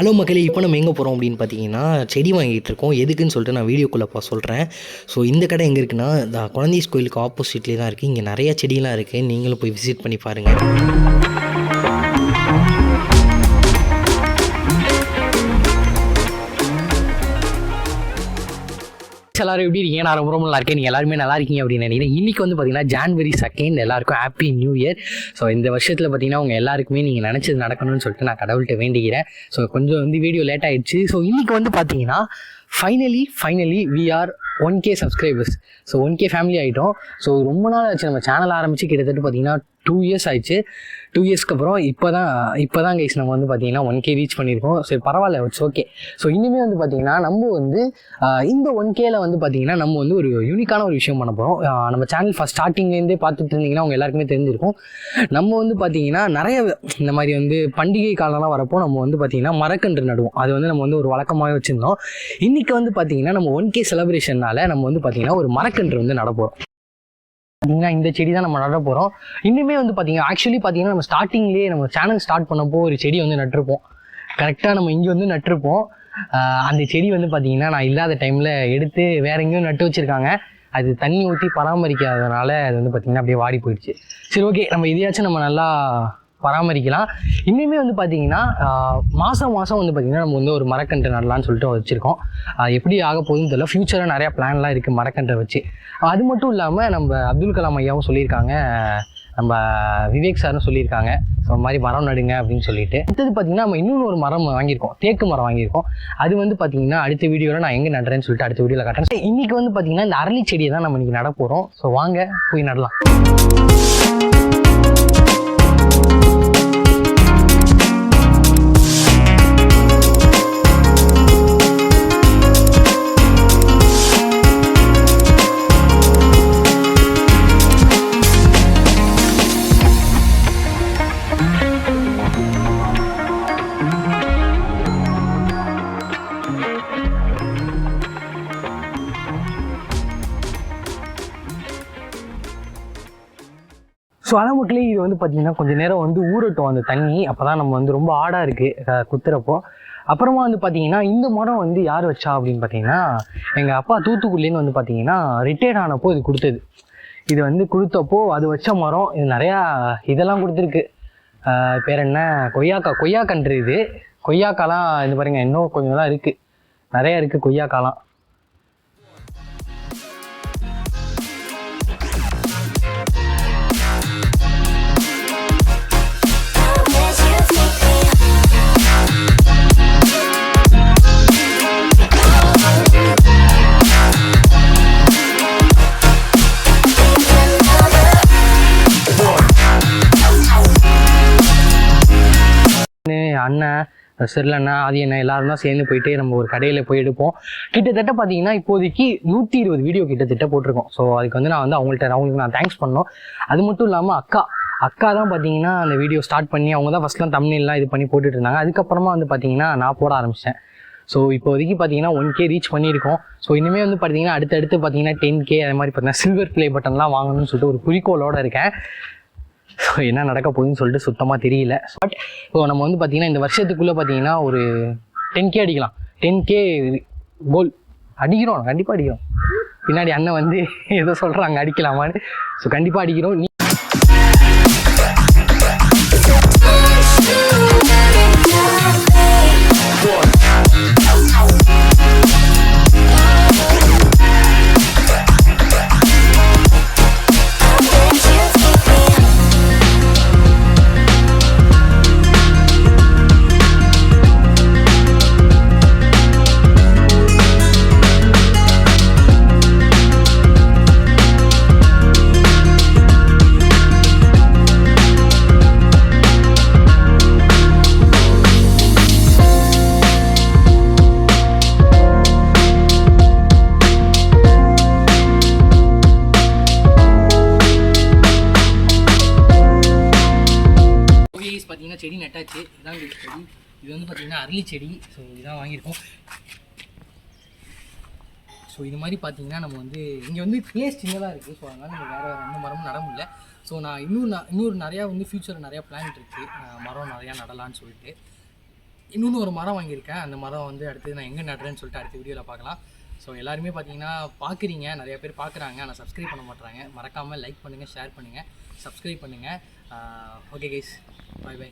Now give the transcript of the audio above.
Hello மக்களே இப்போ நம்ம எங்கே போகிறோம் அப்படின்னு பார்த்தீங்கன்னா செடி வாங்கிட்டு இருக்கோம். எதுக்குன்னு சொல்லிட்டு நான் வீடியோக்குள்ளே பா சொல்கிறேன் ஸோ இந்த கடை எங்கே இருக்குன்னா இந்த குழந்தைஸ் கோயிலுக்கு ஆப்போசிட்லேயே தான் இருக்குது இங்கே நிறையா செடியெலாம் இருக்குது நீங்களும் போய் விசிட் பண்ணி பாருங்கள் எல்லாரும் எப்படி இருக்கீங்க? நான் ரொம்ப ரொம்ப நல்லா இருக்கேன். நீங்கள் எல்லாருமே நல்லா இருக்கீங்க அப்படின்னு நினைக்கிறேன். இன்றைக்கி வந்து பார்த்தீங்கன்னா ஜான்வரி செகண்ட் எல்லாருக்கும் ஹாப்பி நியூ இயர் ஸோ இந்த வருஷத்தில் பார்த்தீங்கன்னா உங்கள் எல்லாருக்குமே நீங்கள் நினச்சது நடக்கணும்னு சொல்லிட்டு நான் கடவுள்கிட்ட வேண்டிக்கிறேன். ஸோ கொஞ்சம் வந்து வீடியோ லேட் ஆயிடுச்சு. ஸோ இன்றைக்கி வந்து பார்த்தீங்கன்னா finally finally we are one K subscribers so one K family ஆகிட்டோம் ஸோ ரொம்ப நாள் ஆச்சு. நம்ம சேனல் ஆரம்பித்து கிட்டத்தட்ட பார்த்தீங்கன்னா டூ இயர்ஸ் ஆயிடுச்சு. டூ இயர்ஸ்க்கு அப்புறம் இப்போ தான் இப்போ தான் கைஸ் நம்ம வந்து பார்த்தீங்கன்னா ஒன் கே ரீச் பண்ணியிருக்கோம். சரி பரவாயில்ல இட்ஸ் ஓகே ஸோ இனிமேல் வந்து பார்த்தீங்கன்னா நம்ம வந்து இந்த ஒன் கேல வந்து பார்த்தீங்கன்னா நம்ம வந்து ஒரு யூனிக்கான ஒரு விஷயம் பண்ண போகிறோம் நம்ம சேனல் ஃபஸ்ட் ஸ்டார்டிங்லேருந்தே பார்த்துட்டு இருந்தீங்கன்னா அவங்க எல்லாருக்குமே தெரிஞ்சிருக்கும். நம்ம வந்து பார்த்தீங்கன்னா நிறைய இந்த மாதிரி வந்து பண்டிகை காலம்லாம் வரப்போ நம்ம வந்து பார்த்தீங்கன்னா மரக்கன்று நடுவோம். அது வந்து நம்ம வந்து ஒரு வழக்கமாக வச்சுருந்தோம். இன்றைக்கி வந்து பார்த்தீங்கன்னா நம்ம ஒன் கே செலிப்ரேஷன்னால நம்ம வந்து பார்த்தீங்கன்னா ஒரு மரக்கன்று வந்து நடப்போம் பார்த்தீங்கன்னா இந்த செடி தான் நம்ம நட போகிறோம் இன்னுமே வந்து பார்த்தீங்கன்னா ஆக்சுவலி பார்த்தீங்கன்னா நம்ம ஸ்டார்டிங்லேயே நம்ம சேனல் ஸ்டார்ட் பண்ணப்போ ஒரு செடி வந்து நட்டிருப்போம். கரெக்டாக நம்ம இங்கே வந்து நட்டிருப்போம். அந்த செடி வந்து பார்த்தீங்கன்னா நான் இல்லாத டைமில் எடுத்து வேற எங்கேயும் நட்டு வச்சுருக்காங்க. அது தண்ணி ஊற்றி பராமரிக்காததுனால அது வந்து பார்த்திங்கன்னா அப்படியே வாடி போயிடுச்சு. சரி ஓகே நம்ம இதையாச்சும் நம்ம நல்லா பராமரிக்கலாம். இன்னுமே வந்து பார்த்தீங்கன்னா மாதம் மாதம் வந்து பார்த்தீங்கன்னா நம்ம வந்து ஒரு மரக்கன்று நடலாம்னு சொல்லிட்டு வச்சுருக்கோம். எப்படி ஆக போகுதுன்னு தெரியல. ஃப்யூச்சரில் நிறையா பிளான்லாம் இருக்குது மரக்கன்றை வச்சு. அது மட்டும் இல்லாமல் நம்ம அப்துல் கலாம் ஐயாவும் சொல்லியிருக்காங்க. நம்ம விவேக் சாரும் சொல்லியிருக்காங்க. ஸோ மாதிரி மரம் நடுங்க அப்படின்னு சொல்லிட்டு. அடுத்தது பார்த்தீங்கன்னா நம்ம இன்னொன்று ஒரு மரம் வாங்கியிருக்கோம். தேக்கு மரம் வாங்கியிருக்கோம். அது வந்து பார்த்தீங்கன்னா அடுத்த வீடியோவில் நான் எங்கே நடுறேன்னு சொல்லிட்டு அடுத்த வீடியோவில் காட்டுறேன். இன்றைக்கி வந்து பார்த்தீங்கன்னா இந்த அரளி செடியை தான் நம்ம இன்றைக்கி நட போகிறோம் ஸோ வாங்க போய் நடலாம். ஸோ அதான் மக்களே இது வந்து பார்த்தீங்கன்னா கொஞ்சம் நேரம் வந்து ஊறட்டும் அந்த தண்ணி. அப்போ தான் நம்ம வந்து ரொம்ப ஆடாக இருக்குது குத்துறப்போ. அப்புறமா வந்து பார்த்தீங்கன்னா இந்த மரம் வந்து யார் வச்சா அப்படின்னு பார்த்தீங்கன்னா எங்கள் அப்பா தூத்துக்குடிலேருந்து வந்து பார்த்தீங்கன்னா ரிட்டையர்ட் ஆனப்போ இது கொடுத்தது. இது வந்து கொடுத்தப்போ அது வச்ச மரம் இது நிறையா இதெல்லாம் கொடுத்துருக்கு. பேர் என்ன? கொய்யாக்கா கொய்யாக்கன்று இது. கொய்யாக்காலாம் இது பாருங்க இன்னும் கொஞ்சம் தான் இருக்குது நிறையா இருக்குது கொய்யாக்காலாம் அண்ணன் செல்லண்ணா ஆதி அண்ணன் எல்லாரும் தான் சேர்ந்து போயிட்டு நம்ம ஒரு கடையில் போய் எடுப்போம். கிட்டத்தட்ட பார்த்தீங்கன்னா இப்போதைக்கு நூற்றி இருபது வீடியோ கிட்டத்தட்ட போட்டிருக்கோம். ஸோ அதுக்கு வந்து நான் வந்து அவங்கள்ட்ட அவங்களுக்கு நான் தேங்க்ஸ் பண்ணோம். அது மட்டும் இல்லாமல் அக்கா அக்கா தான் பார்த்தீங்கன்னா அந்த வீடியோ ஸ்டார்ட் பண்ணி அவங்க தான் ஃபஸ்ட்லாம் தமிழ்லாம் இது பண்ணி போட்டுட்டு இருந்தாங்க. அதுக்கப்புறமா வந்து பார்த்தீங்கன்னா நான் போட ஆரம்பித்தேன் ஸோ இப்போதைக்கு பார்த்தீங்கன்னா ஒன் கே ரீச் பண்ணியிருக்கோம். ஸோ இனிமேல் வந்து பார்த்தீங்கன்னா அடுத்தடுத்து பார்த்தீங்கன்னா டென் கே அது மாதிரி பார்த்தீங்கன்னா சில்வர் ப்ளே பட்டன்லாம் வாங்கணும்னு சொல்லிட்டு ஒரு குறிக்கோளோட இருக்கேன். ஸோ என்ன நடக்க போகுதுன்னு சொல்லிட்டு சுத்தமாக தெரியல. பட் இப்போ நம்ம வந்து பார்த்தீங்கன்னா இந்த வருஷத்துக்குள்ளே பார்த்தீங்கன்னா ஒரு டென் கே அடிக்கலாம். டென் கே கோல் அடிக்கிறோம் கண்டிப்பாக அடிக்கிறோம். பின்னாடி அண்ணன் வந்து ஏதோ சொல்கிறாங்க அடிக்கலாமான்னு. ஸோ கண்டிப்பாக அடிக்கிறோம். அட்டாச்சு செடி இதான் செடி இது வந்து பார்த்தீங்கன்னா அரளி செடி. ஸோ இதான் வாங்கியிருக்கோம். ஸோ இது மாதிரி பார்த்தீங்கன்னா நம்ம வந்து இங்கே வந்து பிளேஸ் சின்னதாக இருக்குது ஸோ அதனால் நம்ம வேறு வேறு எந்த மரமும் நட முடியல. ஸோ நான் இன்னும் நான் இன்னொரு நிறையா வந்து ஃப்யூச்சரில் நிறையா பிளான் இருக்குது மரம் நிறையா நடலான்னு சொல்லிட்டு. இன்னொன்று ஒரு மரம் வாங்கியிருக்கேன். அந்த மரம் வந்து அடுத்து நான் எங்கே நடுறேன்னு சொல்லிட்டு அடுத்த வீடியோவில் பார்க்கலாம். ஸோ எல்லாருமே பார்த்தீங்கன்னா பார்க்குறீங்க நிறைய பேர் பார்க்குறாங்க ஆனால் சப்ஸ்கிரைப் பண்ண மாட்றாங்க. மறக்காமல் லைக் பண்ணுங்கள் ஷேர் பண்ணுங்கள் சப்ஸ்கிரைப் பண்ணுங்கள் ஓகே கைஸ் பை பை